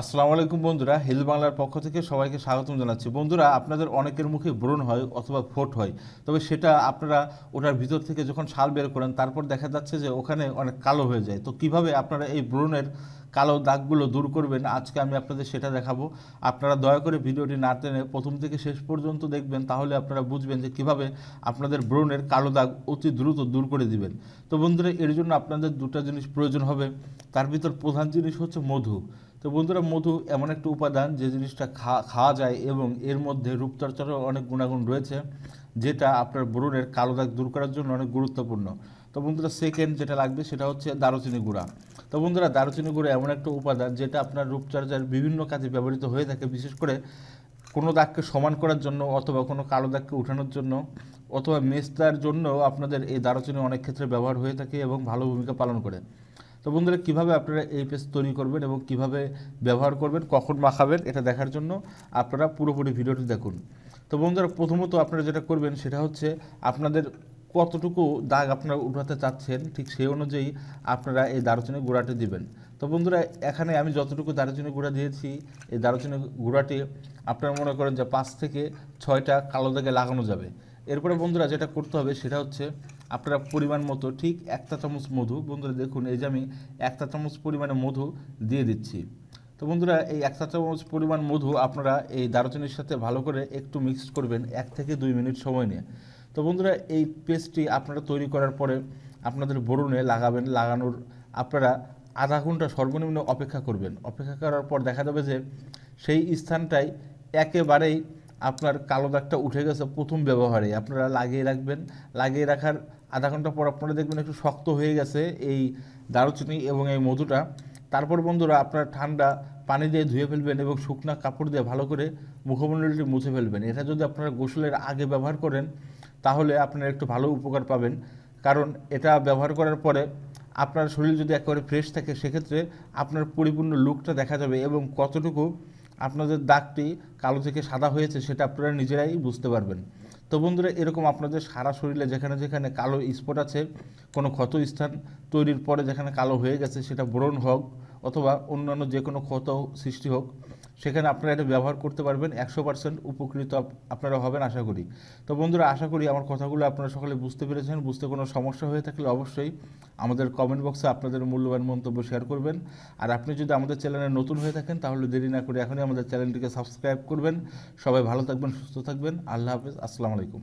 আসসালামু আলাইকুম বন্ধুরা, হিল বাংলার পক্ষ থেকে সবাইকে স্বাগতম জানাচ্ছি। বন্ধুরা, আপনাদের অনেকের মুখে ব্রণ হয় অথবা ফোট হয়, তবে সেটা আপনারা ওটার ভিতর থেকে যখন ছাল বের করেন, তারপর দেখা যাচ্ছে যে ওখানে অনেক কালো হয়ে যায়। তো কীভাবে আপনারা এই ব্রণের কালো দাগগুলো দূর করবেন, আজকে আমি আপনাদের সেটা দেখাবো। আপনারা দয়া করে ভিডিওটি না টেনে প্রথম থেকে শেষ পর্যন্ত দেখবেন, তাহলে আপনারা বুঝবেন যে কীভাবে আপনাদের ব্রণের কালো দাগ অতি দ্রুত দূর করে দিবেন। তো বন্ধুরা, এর জন্য আপনাদের দুটো জিনিস প্রয়োজন হবে। তার ভিতর প্রধান জিনিস হচ্ছে মধু। তো বন্ধুরা, মধু এমন একটা উপাদান যে জিনিসটা খা, খাওয়া যায় এবং এর মধ্যে রূপচর্চারও অনেক গুণাগুণ রয়েছে, যেটা আপনার ব্রণের কালো দাগ দূর করার জন্য অনেক গুরুত্বপূর্ণ। তো বন্ধুরা সেকেন্ড যেটা লাগবে সেটা হচ্ছে দারুচিনি গুঁড়া। তো বন্ধুরা, দারুচিনি গুঁড়া এমন একটা উপাদান যেটা আপনার রূপচর্চার বিভিন্ন কাজে ব্যবহৃত হয়ে থাকে, বিশেষ করে কোনো দাগকে সমান করার জন্য অথবা কোনো কালো দাগকে উঠানোর জন্য, অথবা মেস্তার জন্য আপনাদের এই দারুচিনি অনেক ক্ষেত্রে ব্যবহার হয়ে থাকে এবং ভালো ভূমিকা পালন করে। তো বন্ধুরা, কীভাবে আপনারা এই পেস্ট তৈরি করবেন এবং কীভাবে ব্যবহার করবেন, কখন মাখাবেন, এটা দেখার জন্য আপনারা পুরোপুরি ভিডিওটি দেখুন। তো বন্ধুরা, প্রথমত আপনারা যেটা করবেন সেটা হচ্ছে আপনাদের কতটুকু দাগ আপনারা উঠাতে চাচ্ছেন, ঠিক সেই অনুযায়ী আপনারা এই দারুচিনি গুঁড়াটি দিবেন। তো বন্ধুরা, এখানে আমি যতটুকু দারুচিনি গুঁড়া দিয়েছি, এই দারুচিনি গুঁড়াটি আপনারা মনে করেন যে পাঁচ থেকে ছয়টা কালো দাগে লাগানো যাবে। এরপরে বন্ধুরা যেটা করতে হবে সেটা হচ্ছে আপনারা পরিমাণ মতো, ঠিক একটা চামচ মধু। বন্ধুরা দেখুন, এই যে আমি একটা চামচ পরিমাণে মধু দিয়ে দিচ্ছি। তো বন্ধুরা, এই একটা চামচ পরিমাণ মধু আপনারা এই দারুচিনির সাথে ভালো করে একটু মিক্সড করবেন, এক থেকে দুই মিনিট সময় নিয়ে। তো বন্ধুরা, এই পেস্টটি আপনারা তৈরি করার পরে আপনাদের বরুণে লাগাবেন। লাগানোর আপনারা আধা ঘণ্টা সর্বনিম্ন অপেক্ষা করবেন। অপেক্ষা করার পর দেখা যাবে যে সেই স্থানটাই একেবারেই আপনার কালো দাগটা উঠে গেছে প্রথম ব্যবহারে। আপনারা লাগিয়ে রাখবেন। লাগিয়ে রাখার আধা ঘণ্টা পর আপনারা দেখবেন একটু শক্ত হয়ে গেছে এই দারুচিনি এবং এই মধুটা। তারপর বন্ধুরা, আপনারা ঠান্ডা পানি দিয়ে ধুয়ে ফেলবেন এবং শুকনা কাপড় দিয়ে ভালো করে মুখমণ্ডলটি মুছে ফেলবেন। এটা যদি আপনারা গোসলের আগে ব্যবহার করেন, তাহলে আপনারা একটু ভালো উপকার পাবেন। কারণ এটা ব্যবহার করার পরে আপনার শরীর যদি একেবারে ফ্রেশ থাকে, সেক্ষেত্রে আপনার পরিপূর্ণ লুকটা দেখা যাবে এবং কতটুকু আপনাদের দাগটি কালো থেকে সাদা হয়েছে, সেটা আপনারা নিজেরাই বুঝতে পারবেন। তো বন্ধুরা, এরকম আপনাদের সারা শরীরে যেখানে যেখানে কালো স্পট আছে, কোনো ক্ষত স্থান তৈরির পরে যেখানে কালো হয়ে গেছে, সেটা ব্রণ হোক অথবা অন্যান্য যে কোনো ক্ষত সৃষ্টি হোক সেখানে আপনারা এটা ব্যবহার করতে পারবেন, একশো পার্সেন্ট উপকৃত আপনারা হবেন আশা করি। তো বন্ধুরা, আশা করি আমার কথাগুলো আপনারা সকলে বুঝতে পেরেছেন। বুঝতে কোনো সমস্যা হয়ে থাকলে অবশ্যই আমাদের কমেন্ট বক্সে আপনাদের মূল্যবান মন্তব্য শেয়ার করবেন। আর আপনি যদি আমাদের চ্যানেলে নতুন হয়ে থাকেন, তাহলে দেরি না করে এখনই আমাদের চ্যানেলটিকে সাবস্ক্রাইব করবেন। সবাই ভালো থাকবেন, সুস্থ থাকবেন। আল্লাহ হাফেজ, আসসালামু আলাইকুম।